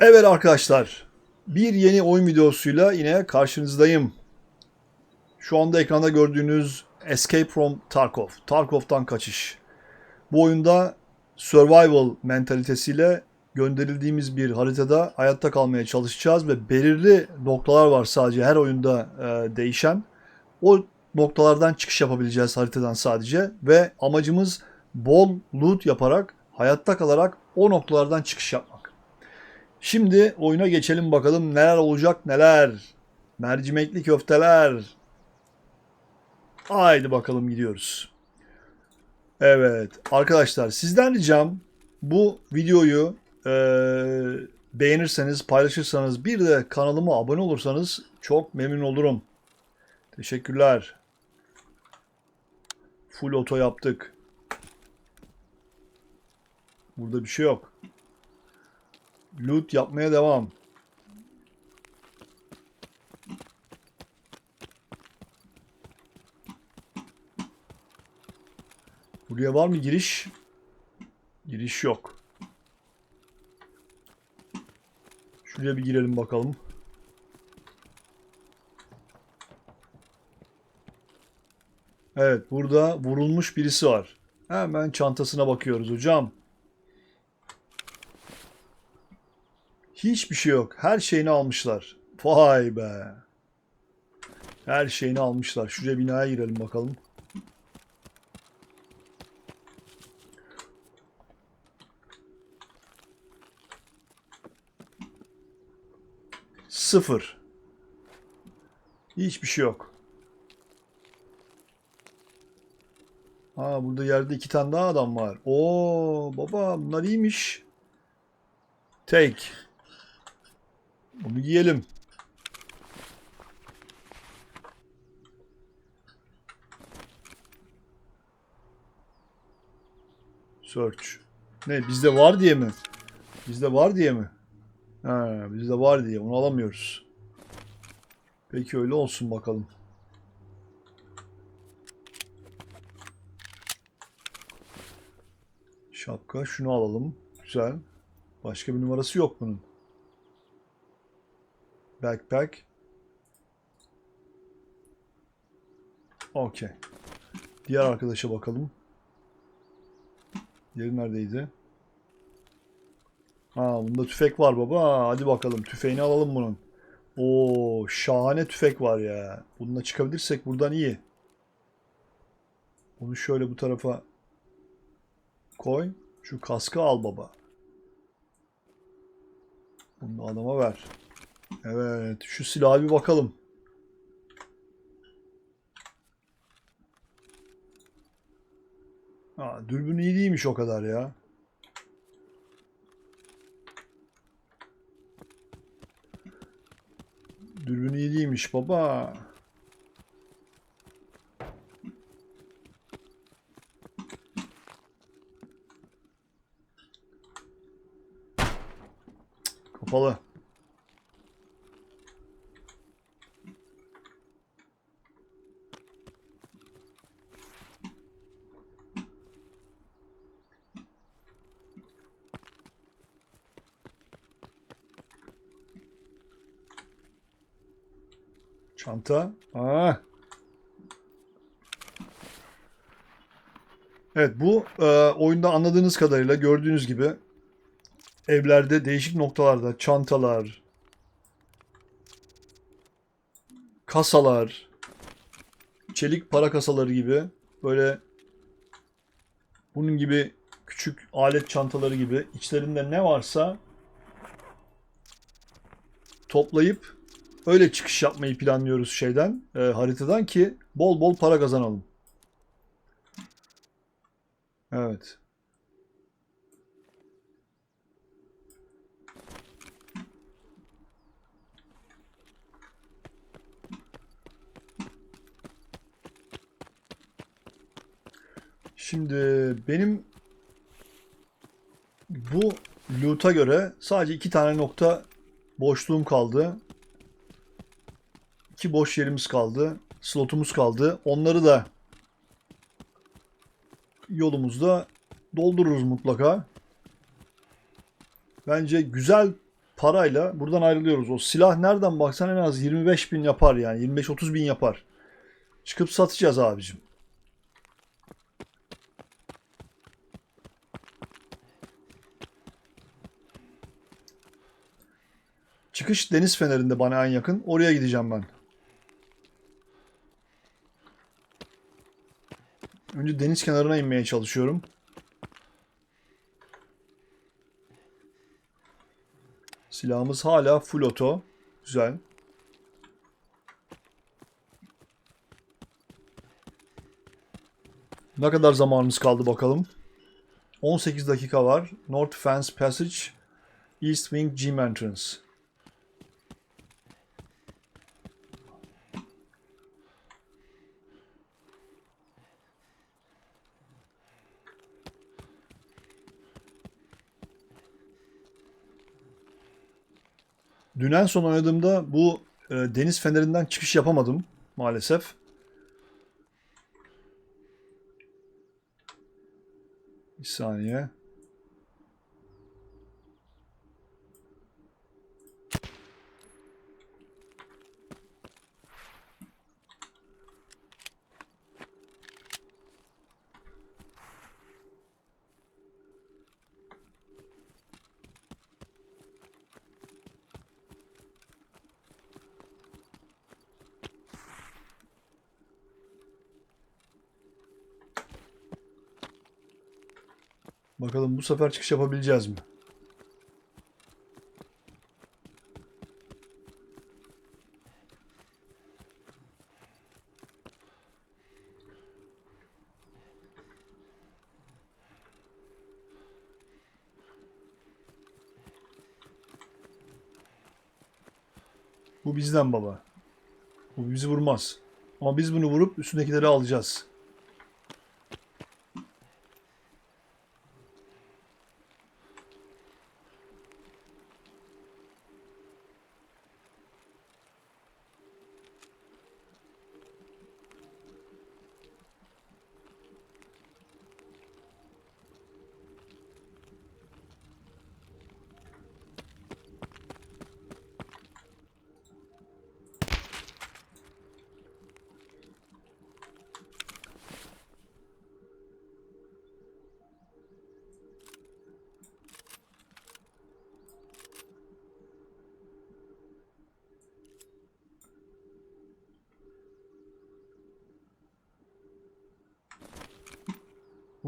Evet arkadaşlar, bir yeni oyun videosuyla yine karşınızdayım. Şu anda ekranda gördüğünüz Escape from Tarkov, Tarkov'tan kaçış. Bu oyunda survival mentalitesiyle gönderildiğimiz bir haritada hayatta kalmaya çalışacağız ve belirli noktalar var sadece her oyunda e, değişen. O noktalardan çıkış yapabileceğiz haritadan sadece ve amacımız bol loot yaparak hayatta kalarak o noktalardan çıkış yapmak. Şimdi oyuna geçelim bakalım neler olacak neler. Mercimekli köfteler. Haydi bakalım gidiyoruz. Evet arkadaşlar sizden ricam bu videoyu eee, beğenirseniz paylaşırsanız bir de kanalıma abone olursanız çok memnun olurum. Teşekkürler. Full oto yaptık. Burada bir şey yok. Loot yapmaya devam. Buraya var mı giriş? Giriş yok. Şuraya bir girelim bakalım. Evet, burada vurulmuş birisi var. Hemen çantasına bakıyoruz hocam. Hiçbir şey yok. Her şeyini almışlar. Vay be. Her şeyini almışlar. Şuraya binaya girelim bakalım. Sıfır. Hiçbir şey yok. Aa burada yerde iki tane daha adam var. Oo baba bunlar iyiymiş. Take. Bunu giyelim. Search. Ne bizde var diye mi? Bizde var diye mi? Ha, bizde var diye onu alamıyoruz. Peki öyle olsun bakalım. Şapka şunu alalım. Güzel. Başka bir numarası yok bunun. Backpack. Okey. Diğer arkadaşa bakalım. Diğeri neredeydi? Ha bunda tüfek var baba. Hadi bakalım tüfeğini alalım bunun. Oo şahane tüfek var ya. Bununla çıkabilirsek buradan iyi. Bunu şöyle bu tarafa koy. Şu kaskı al baba. Bunu da adama ver. Evet, şu silaha bir bakalım. Aa, dürbün iyi değilmiş o kadar ya. Dürbün iyi değilmiş baba. Kapalı. Çanta. Aa. Evet bu e, oyunda anladığınız kadarıyla gördüğünüz gibi evlerde değişik noktalarda çantalar, kasalar, çelik para kasaları gibi böyle bunun gibi küçük alet çantaları gibi içlerinde ne varsa toplayıp öyle çıkış yapmayı planlıyoruz şeyden, e, haritadan ki bol bol para kazanalım. Evet. Şimdi benim bu loot'a göre sadece iki tane nokta boşluğum kaldı. İki boş yerimiz kaldı. Slotumuz kaldı. Onları da yolumuzda doldururuz mutlaka. Bence güzel parayla buradan ayrılıyoruz. O silah nereden baksan en az 25 bin yapar yani. 25-30 bin yapar. Çıkıp satacağız abicim. Çıkış deniz fenerinde bana en yakın. Oraya gideceğim ben. Önce deniz kenarına inmeye çalışıyorum. Silahımız hala full auto. Güzel. Ne kadar zamanımız kaldı bakalım. 18 dakika var. North Fence Passage, East Wing Gym Entrance. Dün en son oynadığımda bu e, deniz fenerinden çıkış yapamadım maalesef. Bir saniye. Bakalım bu sefer çıkış yapabileceğiz mi? Bu bizden baba. Bu bizi vurmaz. Ama biz bunu vurup üstündekileri alacağız.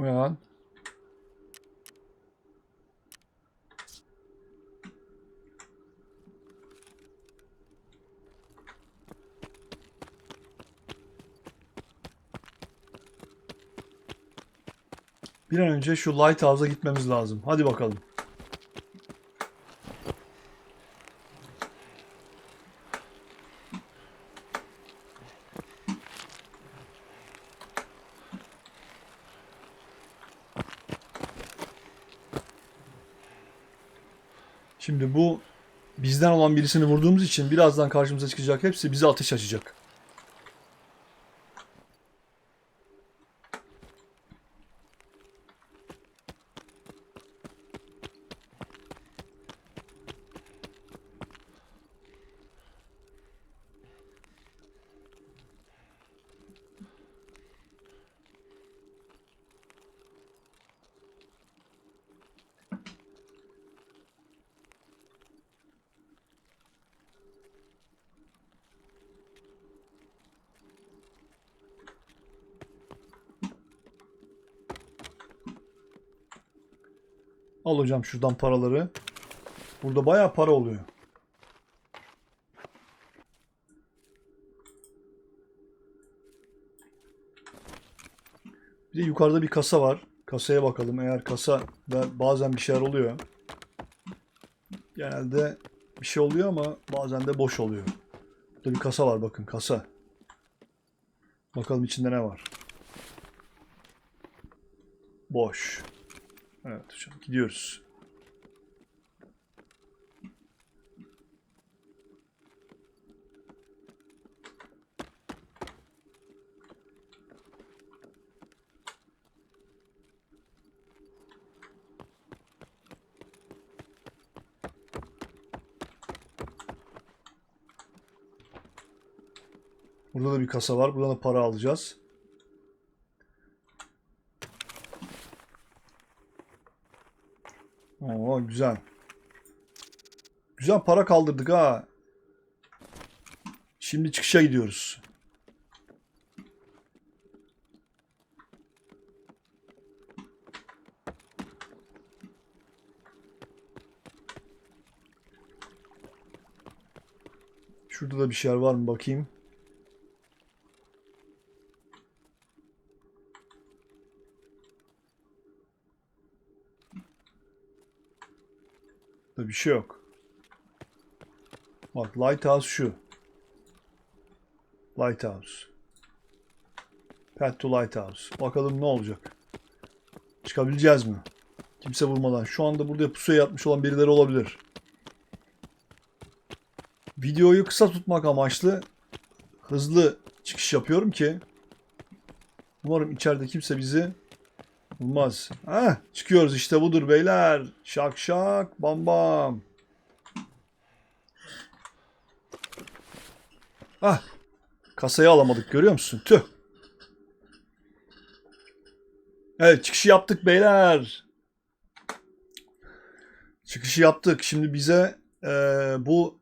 Uyan. Bir an önce şu Lighthouse'a gitmemiz lazım. Hadi bakalım. Şimdi bu bizden olan birisini vurduğumuz için birazdan karşımıza çıkacak hepsi bize ateş açacak. Al hocam şuradan paraları. Burada bayağı para oluyor. Bir de yukarıda bir kasa var. Kasaya bakalım. Eğer kasa da bazen bir şeyler oluyor. Genelde bir şey oluyor ama bazen de boş oluyor. Burada bir kasa var bakın kasa. Bakalım içinde ne var. Boş. Evet hocam gidiyoruz. Burada da bir kasa var. Buradan da para alacağız. Oo güzel. Güzel para kaldırdık ha. Şimdi çıkışa gidiyoruz. Şurada da bir şeyler var mı bakayım. Burada bir şey yok. Bak Lighthouse şu. Lighthouse. Path to Lighthouse. Bakalım ne olacak. Çıkabileceğiz mi? Kimse vurmadan. Şu anda burada pusuya yatmış olan birileri olabilir. Videoyu kısa tutmak amaçlı hızlı çıkış yapıyorum ki umarım içeride kimse bizi bulmaz. Heh, çıkıyoruz işte budur beyler. Şak şak bam bam. Ah kasayı alamadık görüyor musun? Tüh. Evet çıkışı yaptık beyler. Çıkışı yaptık. Şimdi bize eee, bu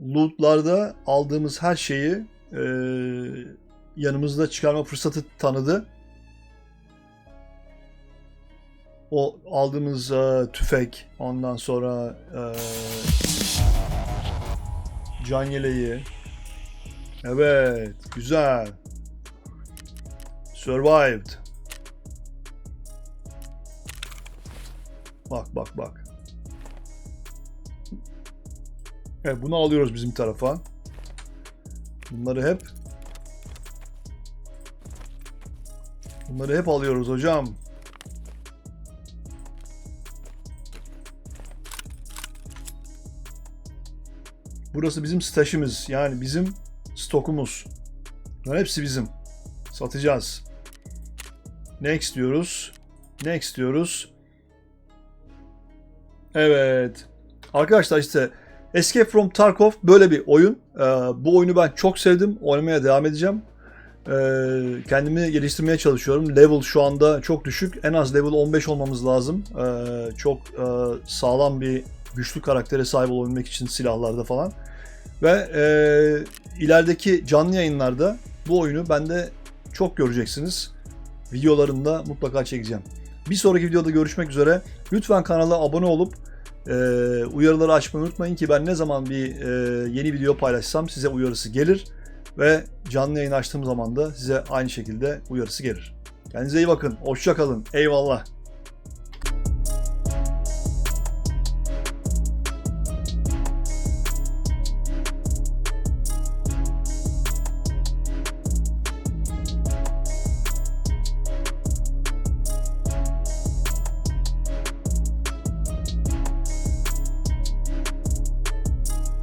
lootlarda aldığımız her şeyi eee, yanımızda çıkarma fırsatı tanıdı. O aldığımız eee, tüfek, ondan sonra eee can yeleği. Evet, güzel. Survived. Bak bak bak. Evet bunu alıyoruz bizim tarafa. Bunları hep Bunları hep alıyoruz hocam. Burası bizim stash'imiz. Yani bizim stokumuz. Bunların hepsi bizim. Satacağız. Next diyoruz. Next diyoruz. Evet. Arkadaşlar işte Escape from Tarkov böyle bir oyun. Ee, bu oyunu ben çok sevdim. Oynamaya devam edeceğim. Ee, kendimi geliştirmeye çalışıyorum. Level şu anda çok düşük. En az level 15 olmamız lazım. Ee, çok e, sağlam bir güçlü karaktere sahip olabilmek için silahlarda falan. Ve e, ilerideki canlı yayınlarda bu oyunu ben de çok göreceksiniz. Videolarında mutlaka çekeceğim. Bir sonraki videoda görüşmek üzere. Lütfen kanala abone olup e, uyarıları açmayı unutmayın ki ben ne zaman bir e, yeni video paylaşsam size uyarısı gelir. Ve canlı yayın açtığım zaman da size aynı şekilde uyarısı gelir. Kendinize iyi bakın. Hoşça kalın. Eyvallah.